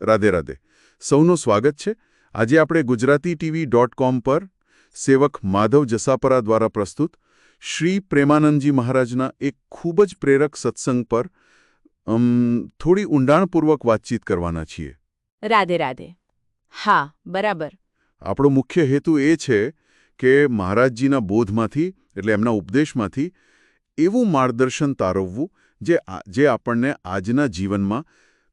રાધે રાધે. સૌનું સ્વાગત છે. આજે આપણે ગુજરાતી ટીવી ડોટ કોમ પર સેવક માધવ જસાપરા દ્વારા પ્રસ્તુત શ્રી પ્રેમાનંદજી મહારાજના એક ખૂબ જ પ્રેરક સત્સંગ પર થોડી ઊંડાણપૂર્વક વાતચીત કરવાના છીએ. રાધે રાધે. હા બરાબર. આપણો મુખ્ય હેતુ એ છે કે મહારાજજીના બોધમાંથી એટલે એમના ઉપદેશમાંથી એવું માર્ગદર્શન તારવવું જે જે આપણને આજના જીવનમાં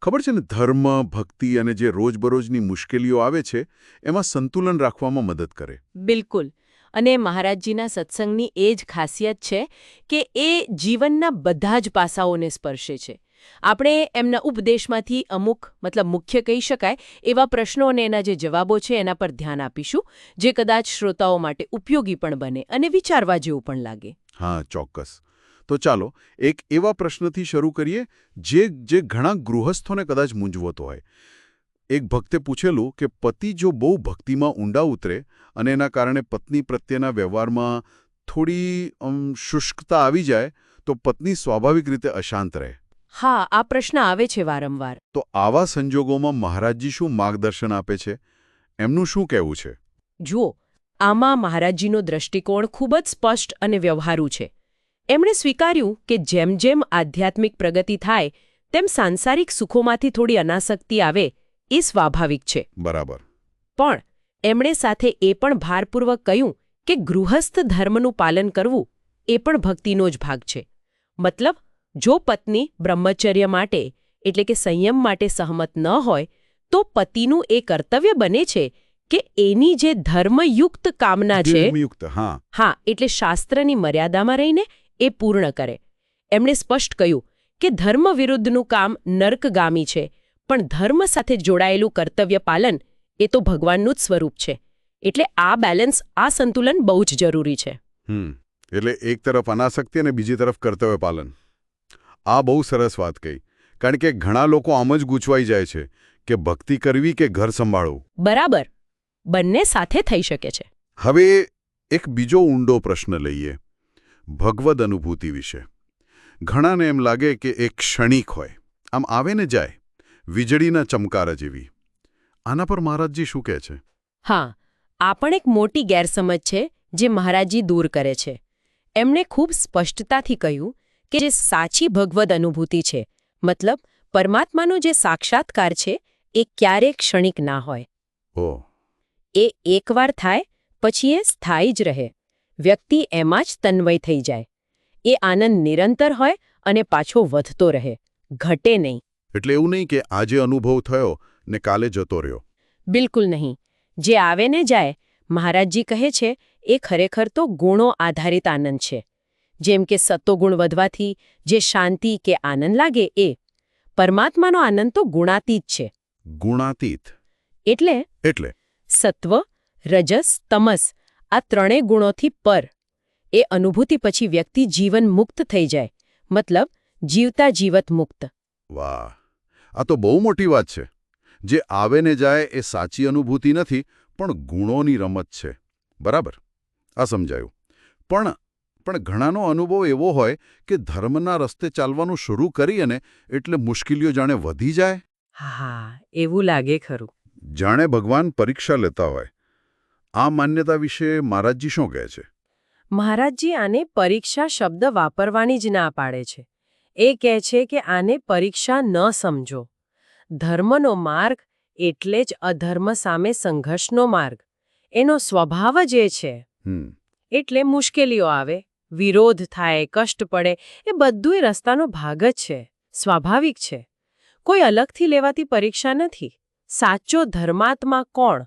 ખબર છે ને ધર્મ ભક્તિ અને જે રોજબરોજની મુશ્કેલીઓ આવે છે એમાં સંતુલન રાખવામાં મદદ કરે. બિલકુલ. અને મહારાજજીના સત્સંગની એ જ ખાસિયત છે કે એ જીવનના બધા જ પાસાઓને સ્પર્શે છે. આપણે એમના ઉપદેશમાંથી અમુક મતલબ મુખ્ય કહી શકાય એવા પ્રશ્નો અને એના જે જવાબો છે એના પર ધ્યાન આપીશું જે કદાચ શ્રોતાઓ માટે ઉપયોગી પણ બને અને વિચારવા જેવું પણ લાગે. હા ચોક્કસ. તો ચાલો એક એવા પ્રશ્નથી શરૂ કરીએ જે જે ઘણા ગૃહસ્થોને કદાચ મૂંઝવતો હોય. એક ભક્તે પૂછેલું કે પતિ જો બહુ ભક્તિમાં ઊંડા ઉતરે અને એના કારણે પત્ની પ્રત્યેના વ્યવહારમાં થોડી શુષ્કતા આવી જાય તો પત્ની સ્વાભાવિક રીતે અશાંત રહે. હા આ પ્રશ્ન આવે છે વારંવાર. તો આવા સંજોગોમાં મહારાજજી શું માર્ગદર્શન આપે છે? એમનું શું કહેવું છે? જુઓ આમાં મહારાજજીનો દ્રષ્ટિકોણ ખૂબ જ સ્પષ્ટ અને વ્યવહારુ છે. એમણે સ્વીકાર્યું કે જેમ જેમ આધ્યાત્મિક પ્રગતિ થાય તેમ સાંસારિક સુખોમાંથી થોડી અનાસક્તિ આવે એ સ્વાભાવિક છે. બરાબર. પણ એમણે સાથે એ પણ ભારપૂર્વક કહ્યું કે ગૃહસ્થ ધર્મનું પાલન કરવું એ પણ ભક્તિનો જ ભાગ છે. મતલબ જો પત્ની બ્રહ્મચર્ય માટે એટલે કે સંયમ માટે સહમત ન હોય તો પતિનું એ કર્તવ્ય બને છે કે એની જે ધર્મયુક્ત કામના છે હા. હા એટલે શાસ્ત્રની મર્યાદામાં રહીને એ પૂર્ણ કરે. એમણે સ્પષ્ટ કહ્યું કે ધર્મ વિરુદ્ધનું કામ નર્કગામી છે પણ ધર્મ સાથે જોડાયેલું કર્તવ્ય પાલન એ તો ભગવાનનું જ સ્વરૂપ છે. એટલે આ બેલેન્સ આ સંતુલન બહુ જ જરૂરી છે. એટલે એક તરફ અનાસક્તિ અને બીજી તરફ કર્તવ્ય પાલન. આ બહુ સરસ વાત કહી કારણ કે ઘણા લોકો આમ જ ગૂંચવાઈ જાય છે કે ભક્તિ કરવી કે ઘર સંભાળવું. બરાબર બંને સાથે થઈ શકે છે. હવે એક બીજો ઊંડો પ્રશ્ન લઈએ. ભગવદ અનુભૂતિ વિશે. ઘણાને એમ લાગે કે એ ક્ષણિક હોય. આમ આવે ને જાય વીજળીના ચમકારા જેવી. આના પર મહારાજજી શું કહે છે? હા આ પણ એક મોટી ગેરસમજ છે જે મહારાજજી દૂર કરે છે. એમણે ખૂબ સ્પષ્ટતાથી કહ્યું કે જે સાચી ભગવદ અનુભૂતિ છે મતલબ પરમાત્માનો જે સાક્ષાત્કાર છે એ ક્યારેક ક્ષણિક ના હોય. ઓ. એ એકવાર થાય પછી એ સ્થાયી જ રહે. વ્યક્તિ એમાં જ તન્વય થઈ જાય. એ આનંદ નિરંતર હોય અને પાછો વધતો રહે. ઘટે નહીં. એટલે એવું નહીં કે આજે અનુભવ થયો ને કાલે જતો રહ્યો. બિલકુલ નહીં. જે આવે ને જાય મહારાજજી કહે છે એ ખરેખર તો ગુણો આધારિત આનંદ છે. જેમ કે સત્વગુણ વધવાથી જે શાંતિ કે આનંદ લાગે એ. પરમાત્માનો આનંદ તો ગુણાતીત છે. ગુણાતીત. એટલે એટલે? સત્વ રજસ તમસ આ ત્રણેય ગુણોથી પર. એ અનુભૂતિ પછી વ્યક્તિ જીવન મુક્ત થઈ જાય. મતલબ જીવતા જીવત મુક્ત. વાહ. આ તો બહુ મોટી વાત છે. જે આવે ને જાય એ સાચી અનુભૂતિ નથી પણ ગુણોની રમત છે. બરાબર? આ સમજાયું. પણ પણ ઘણાનો અનુભવ એવો હોય કે ધર્મના રસ્તે ચાલવાનું શરૂ કરી અને એટલે મુશ્કેલીઓ જાણે વધી જાય? હા એવું લાગે ખરું. જાણે ભગવાન પરીક્ષા લેતા હોય. આ માન્યતા વિશે મહારાજજી શું કહે છે? મહારાજજી આને પરીક્ષા શબ્દ વાપરવાની જ ના પાડે છે. એ કહે છે કે આને પરીક્ષા ન સમજો. ધર્મનો માર્ગ એટલે જ અધર્મ સામે સંઘર્ષનો માર્ગ. એનો સ્વભાવ જ એ છે. એટલે મુશ્કેલીઓ આવે વિરોધ થાય કષ્ટ પડે એ બધું એ રસ્તાનો ભાગ જ છે. સ્વાભાવિક છે. કોઈ અલગથી લેવાતી પરીક્ષા નથી. સાચો ધર્માત્મા કોણ?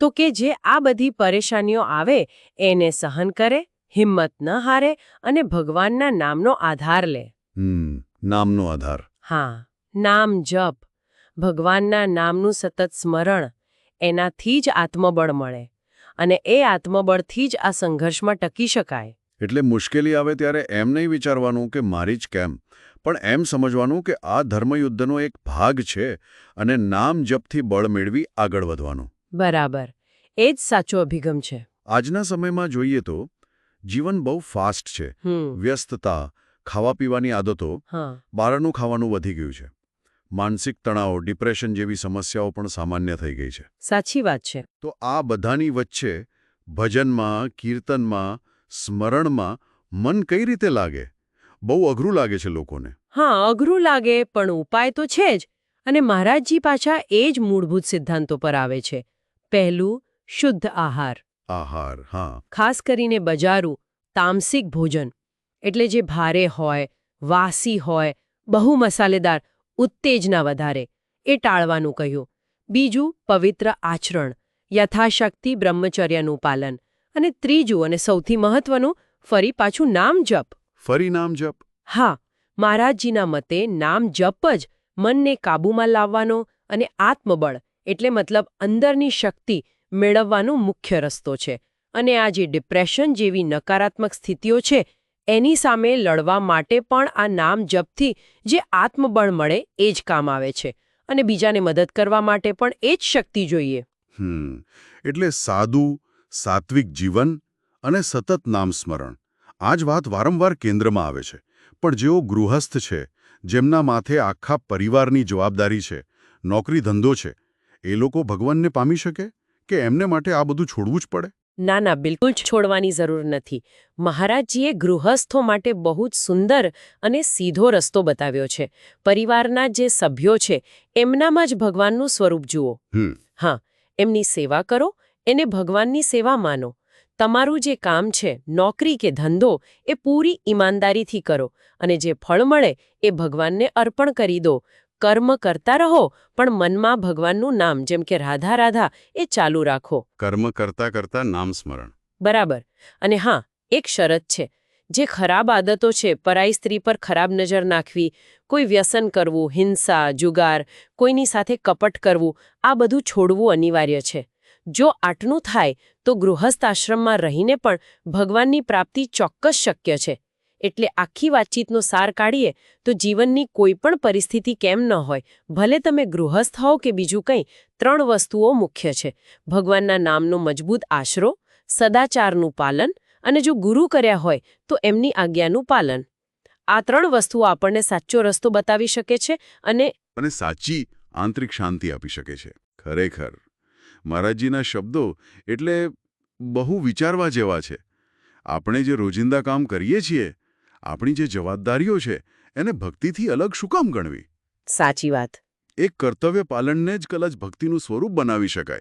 તો કે જે આ બધી પરેશાનીઓ આવે એને સહન કરે હિંમત ન હારે અને ભગવાનના નામનો આધાર લે. નામનો આધાર. હા નામ જપ. ભગવાનના નામનું સતત સ્મરણ એનાથી જ આત્મબળ મળે અને એ આત્મબળથી જ આ સંઘર્ષમાં ટકી શકાય. એટલે મુશ્કેલી આવે ત્યારે એમ નહીં વિચારવાનું કે મારી જ કેમ પણ એમ સમજવાનું કે આ ધર્મયુદ્ધનો એક ભાગ છે અને નામ જપથી બળ મેળવી આગળ વધવાનું. બરાબર. એ જ સાચો અભિગમ છે. આજના સમયમાં જોઈએ તો જીવન બહુ ફાસ્ટ છે. વ્યસ્તતા ખાવા પીવાની આદતો બહારનું ખાવાનું વધી ગયું છે. માનસિક તણાવ ડિપ્રેશન જેવી સમસ્યાઓ પણ સામાન્ય થઈ ગઈ છે. સાચી વાત છે. તો આ બધાની વચ્ચે ભજનમાં કીર્તનમાં સ્મરણમાં મન કઈ રીતે લાગે? બહુ અઘરું લાગે છે લોકોને. હા અઘરું લાગે પણ ઉપાય તો છે જ. અને મહારાજજી પાછા એ જ મૂળભૂત સિદ્ધાંતો પર આવે છે. પહેલું શુદ્ધ આહાર. આહાર હા. ખાસ કરીને બજારું તામસિક ભોજન. એટલે જે ભારે હોય વાસી હોય બહુ મસાલેદાર ઉત્તેજના વધારે એ ટાળવાનું કહ્યું. બીજું પવિત્ર આચરણ યથાશક્તિ બ્રહ્મચર્યનું પાલન. અને ત્રીજું અને સૌથી મહત્વનું ફરી પાછું નામ જપ. ફરી નામ જપ? હા મહારાજજીના મતે નામ જપ જ મનને કાબૂમાં લાવવાનો અને આત્મબળ એટલે મતલબ અંદરની શક્તિ મેળવવાનો મુખ્ય રસ્તો છે. અને આ જે ડિપ્રેશન જેવી નકારાત્મક સ્થિતિઓ છે, એની સામે લડવા માટે પણ આ નામ જપથી જે આત્મબળ મળે એ જ કામ આવે છે. અને બીજાને મદદ કરવા માટે પણ એ જ શક્તિ જોઈએ. એટલે સાદું, સાત્વિક જીવન અને સતત નામ સ્મરણ આ જ વાત વારંવાર કેન્દ્રમાં આવે છે. પણ જેઓ ગૃહસ્થ છે, જેમના માથે આખા પરિવારની જવાબદારી છે, નોકરી ધંધો છે એ લોકો ભગવાનને પામી શકે કે એમને માટે આ બધું છોડવું જ પડે? ના ના બિલકુલ છોડવાની જરૂર નથી. મહારાજજીએ ગૃહસ્થો માટે બહુ જ સુંદર અને સીધો રસ્તો બતાવ્યો છે. પરિવારના જે સભ્યો છે એમનામાં જ ભગવાનનું સ્વરૂપ જુઓ. હા એમની સેવા કરો એને ભગવાનની સેવા માનો. તમારું જે કામ છે નોકરી કે ધંધો એ પૂરી ઈમાનદારીથી કરો અને જે ફળ મળે એ ભગવાનને અર્પણ કરી દો. કર્મ કરતા રહો પણ મનમાં ભગવાનનું નામ જેમ કે રાધા રાધા એ ચાલુ રાખો. કર્મ કરતા કરતા નામ સ્મરણ. બરાબર. અને હા એક શરત છે. જે ખરાબ આદતો છે પરાઈ સ્ત્રી પર ખરાબ નજર નાખવી કોઈ વ્યસન કરવું હિંસા જુગાર કોઈની સાથે કપટ કરવું આ બધું છોડવું અનિવાર્ય છે. જો આટલું થાય તો ગૃહસ્થ આશ્રમમાં રહીને પણ ભગવાનની પ્રાપ્તિ ચોક્કસ શક્ય છે. એટલે આખી વાતચીતનો સાર કાઢીએ તો જીવનની કોઈ પણ પરિસ્થિતિ કેમ ન હોય. ભલે તમે ગૃહસ્થ હોવ કે બીજું કંઈ, ત્રણ વસ્તુઓ મુખ્ય છે. ભગવાનના નામનો મજબૂત આશરો, સદાચારનું પાલન અને જો ગુરુ કર્યા હોય તો એમની આજ્ઞાનું પાલન. આ ત્રણ વસ્તુઓ આપણને સાચો રસ્તો બતાવી શકે છે અને અને સાચી આંતરિક શાંતિ આપી શકે છે. ખરેખર. મહારાજજીના શબ્દો એટલે બહુ વિચારવા જેવા છે. આપણે જે રોજિંદા કામ કરીએ છીએ આપણી જે જવાબદારીઓ છે એને ભક્તિથી અલગ શું કામ ગણવી? સાચી વાત. એક કર્તવ્ય પાલનને જ કદાચ ભક્તિનું સ્વરૂપ બનાવી શકાય.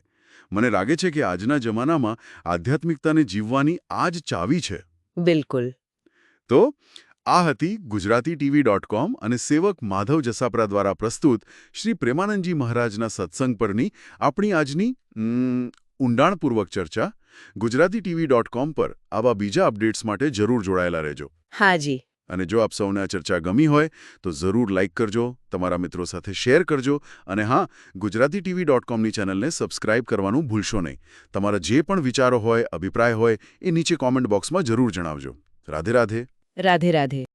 મને લાગે છે કે આજના જમાનામાં આધ્યાત્મિકતાને જીવવાની આ જ ચાવી છે. બિલકુલ. તો આ હતી ગુજરાતી ટીવી ડોટ કોમ અને સેવક માધવ જસાપરા દ્વારા પ્રસ્તુત શ્રી પ્રેમાનંદજી મહારાજના સત્સંગ પરની આપણી આજની ઊંડાણપૂર્વક ચર્ચા. ગુજરાતી ટીવી ડોટ કોમ પર આવા બીજા અપડેટ્સ માટે જરૂર જોડાયેલા રહેજો. હાજી અને જો આપ સૌને આ ચર્ચા ગમી હોય તો જરૂર લાઇક કરજો તમારા મિત્રો સાથે શેર કરજો અને હા ગુજરાતી ટીવી ડોટ કોમની ચેનલને સબસ્ક્રાઇબ કરવાનું ભૂલશો નહીં. તમારા જે પણ વિચારો હોય અભિપ્રાય હોય એ નીચે કોમેન્ટ બોક્સમાં જરૂર જણાવજો. રાધે રાધે. રાધે રાધે.